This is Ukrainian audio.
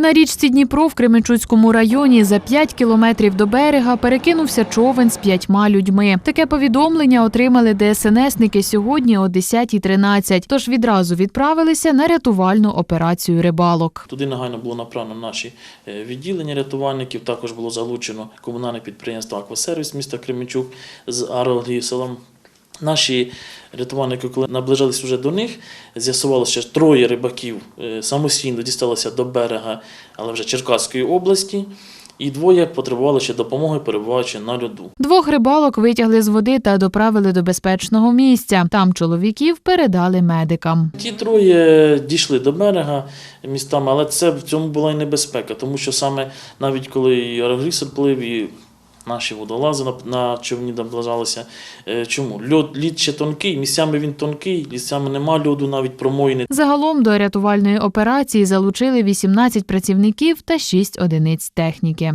На річці Дніпро в Кременчуцькому районі за 5 кілометрів до берега перекинувся човен з п'ятьма людьми. Таке повідомлення отримали ДСНСники сьогодні о 10.13, тож відразу відправилися на рятувальну операцію рибалок. Туди негайно було направлено наші е, відділення рятувальників. Також було залучено комунальне підприємство Аквасервіс міста Кременчук з Аралгіселом. Наші рятувальники, коли наближалися вже до них, з'ясувалося, що троє рибаків е, самостійно дісталися до берега, але вже Черкаської області, і двоє потребували ще допомоги, перебуваючи на льоду. Двох рибалок витягли з води та доправили до безпечного місця. Там чоловіків передали медикам. Ті троє дійшли до берега містами, але це в цьому була і небезпека, тому що саме навіть коли і Арагріс плив, і наші водолази на, на човні наближалися. Е, Чому? Льод, лід ще тонкий, місцями він тонкий, місцями нема льоду, навіть промоїни. Загалом до рятувальної операції залучили 18 працівників та 6 одиниць техніки.